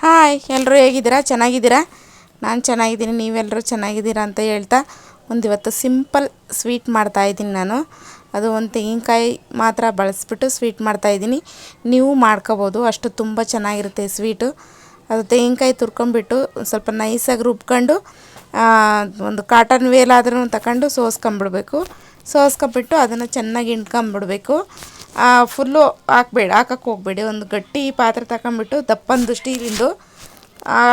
Hi ಎಲ್ಲರೂ ಹೇಗಿದ್ದೀರಾ? ಚೆನ್ನಾಗಿದ್ದೀರಾ? ನಾನು ಚೆನ್ನಾಗಿದ್ದೀನಿ ನೀವೆಲ್ಲರೂ ಚೆನ್ನಾಗಿದ್ದೀರಾ ಅಂತ ಹೇಳ್ತಾ ಒಂದು ಇವತ್ತು ಸಿಂಪಲ್ ಸ್ವೀಟ್ ಮಾಡ್ತಾಯಿದ್ದೀನಿ ನಾನು. ಅದು ಒಂದು ತೆಂಗಿನಕಾಯಿ ಮಾತ್ರ ಬಳಸ್ಬಿಟ್ಟು ಸ್ವೀಟ್ ಮಾಡ್ತಾಯಿದ್ದೀನಿ ನೀವು ಮಾಡ್ಕೋಬೋದು, ಅಷ್ಟು ತುಂಬ ಚೆನ್ನಾಗಿರುತ್ತೆ ಸ್ವೀಟು. ಅದು ತೆಂಗಿನಕಾಯಿ ತುರ್ಕೊಂಬಿಟ್ಟು ಒಂದು ಸ್ವಲ್ಪ ನೈಸಾಗಿ ರುಬ್ಕೊಂಡು ಒಂದು ಕಾಟನ್ ವೇಲಾದ್ರೂ ತಗೊಂಡು ಸೋಸ್ಕೊಂಬಿಡ್ಬೇಕು. ಸೋಸ್ಕೊಂಬಿಟ್ಟು ಅದನ್ನು ಚೆನ್ನಾಗಿ ಹಿಂಡ್ಕೊಂಬಿಡ್ಬೇಕು. ಫುಲ್ಲು ಹಾಕ್ಬೇಡಿ ಹಾಕಕ್ಕೆ ಹೋಗ್ಬೇಡಿ. ಒಂದು ಗಟ್ಟಿ ಪಾತ್ರೆ ತಗೊಂಬಿಟ್ಟು ದಪ್ಪಂದು ಸ್ಟೀಲಿಂದು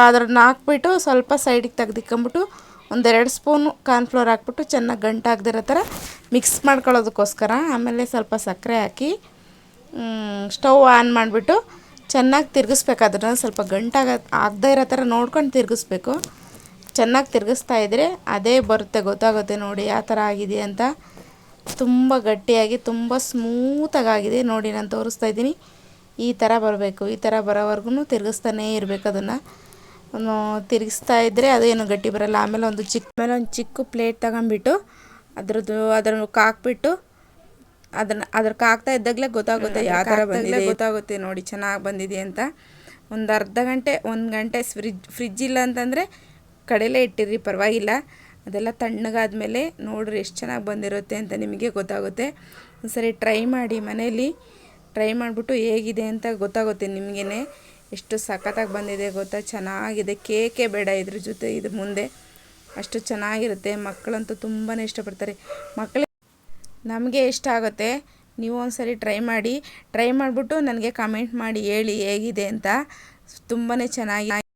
ಅದನ್ನು ಹಾಕ್ಬಿಟ್ಟು ಸ್ವಲ್ಪ ಸೈಡಿಗೆ ತೆಗೆದಿಕ್ಕಂಬಿಟ್ಟು ಒಂದೆರಡು ಸ್ಪೂನು ಕಾರ್ನ್ಫ್ಲೋರ್ ಹಾಕ್ಬಿಟ್ಟು ಚೆನ್ನಾಗಿ ಗಂಟು ಹಾಕ್ದಿರೋ ಥರ ಮಿಕ್ಸ್ ಮಾಡ್ಕೊಳ್ಳೋದಕ್ಕೋಸ್ಕರ, ಆಮೇಲೆ ಸ್ವಲ್ಪ ಸಕ್ಕರೆ ಹಾಕಿ ಸ್ಟವ್ ಆನ್ ಮಾಡಿಬಿಟ್ಟು ಚೆನ್ನಾಗಿ ತಿರುಗಿಸ್ಬೇಕು. ಸ್ವಲ್ಪ ಗಂಟಾಗ ಆಗದೇ ಇರೋ ಥರ ನೋಡ್ಕೊಂಡು ತಿರುಗಿಸ್ಬೇಕು. ಚೆನ್ನಾಗಿ ತಿರುಗಿಸ್ತಾ ಇದ್ದರೆ ಅದೇ ಬರುತ್ತೆ. ಗೊತ್ತಾಗುತ್ತೆ ನೋಡಿ ಯಾವ ಥರ ಆಗಿದೆ ಅಂತ. ತುಂಬ ಗಟ್ಟಿಯಾಗಿ ತುಂಬ ಸ್ಮೂತಾಗಿ ಆಗಿದೆ ನೋಡಿ ನಾನು ತೋರಿಸ್ತಾ ಇದ್ದೀನಿ. ಈ ಥರ ಬರಬೇಕು ಈ ಥರ ಬರೋವರೆಗೂ ತಿರುಗಿಸ್ತಾನೇ ಇರಬೇಕು ಅದನ್ನು. ತಿರುಗಿಸ್ತಾ ಇದ್ದರೆ ಅದೇನು ಗಟ್ಟಿ ಬರಲ್ಲ. ಆಮೇಲೆ ಒಂದು ಚಿಕ್ಕ ಮೇಲೆ ಒಂದು ಚಿಕ್ಕ ಪ್ಲೇಟ್ ತಗೊಂಬಿಟ್ಟು ಅದ್ರದ್ದು ಅದನ್ನು ಕಾಕ್ಬಿಟ್ಟು ಅದನ್ನು ಅದ್ರಕ್ಕೆ ಹಾಕ್ತಾ ಇದ್ದಾಗಲೇ ಗೊತ್ತಾಗುತ್ತೆ ಯಾವ ಥರ ಬಂದಿದೆ. ಗೊತ್ತಾಗುತ್ತೆ. ನೋಡಿ ಚೆನ್ನಾಗಿ ಬಂದಿದೆ ಅಂತ. ಒಂದು ಅರ್ಧ ಗಂಟೆ ಒಂದು ಗಂಟೆ ಫ್ರಿಜ್ ಫ್ರಿಜ್ ಇಲ್ಲ ಅಂತಂದರೆ ಕಡೆಯಲ್ಲೇ ಇಟ್ಟಿರಿ ಪರವಾಗಿಲ್ಲ. ಅದೆಲ್ಲ ತಣ್ಣಗಾದಮೇಲೆ ನೋಡ್ರಿ ಎಷ್ಟು ಚೆನ್ನಾಗಿ ಬಂದಿರುತ್ತೆ ಅಂತ ನಿಮಗೆ ಗೊತ್ತಾಗುತ್ತೆ. ಒಂದ್ಸರಿ ಟ್ರೈ ಮಾಡಿ ಮನೇಲಿ. ಟ್ರೈ ಮಾಡಿಬಿಟ್ಟು ಹೇಗಿದೆ ಅಂತ ಗೊತ್ತಾಗುತ್ತೆ ನಿಮಗೇ ಎಷ್ಟು ಸಖತ್ತಾಗಿ ಬಂದಿದೆ ಗೊತ್ತಾ? ಚೆನ್ನಾಗಿದೆ. ಕೇಕೆ ಬೇಡ ಇದ್ರ ಜೊತೆ ಇದ್ರ ಮುಂದೆ. ಅಷ್ಟು ಚೆನ್ನಾಗಿರುತ್ತೆ. ಮಕ್ಕಳಂತೂ ತುಂಬಾ ಇಷ್ಟಪಡ್ತಾರೆ. ಮಕ್ಕಳು ನಮಗೆ ಇಷ್ಟ ಆಗುತ್ತೆ. ನೀವು ಒಂದ್ಸರಿ ಟ್ರೈ ಮಾಡಿ. ಟ್ರೈ ಮಾಡಿಬಿಟ್ಟು ನನಗೆ ಕಮೆಂಟ್ ಮಾಡಿ ಹೇಳಿ ಹೇಗಿದೆ ಅಂತ. ತುಂಬಾ ಚೆನ್ನಾಗಿ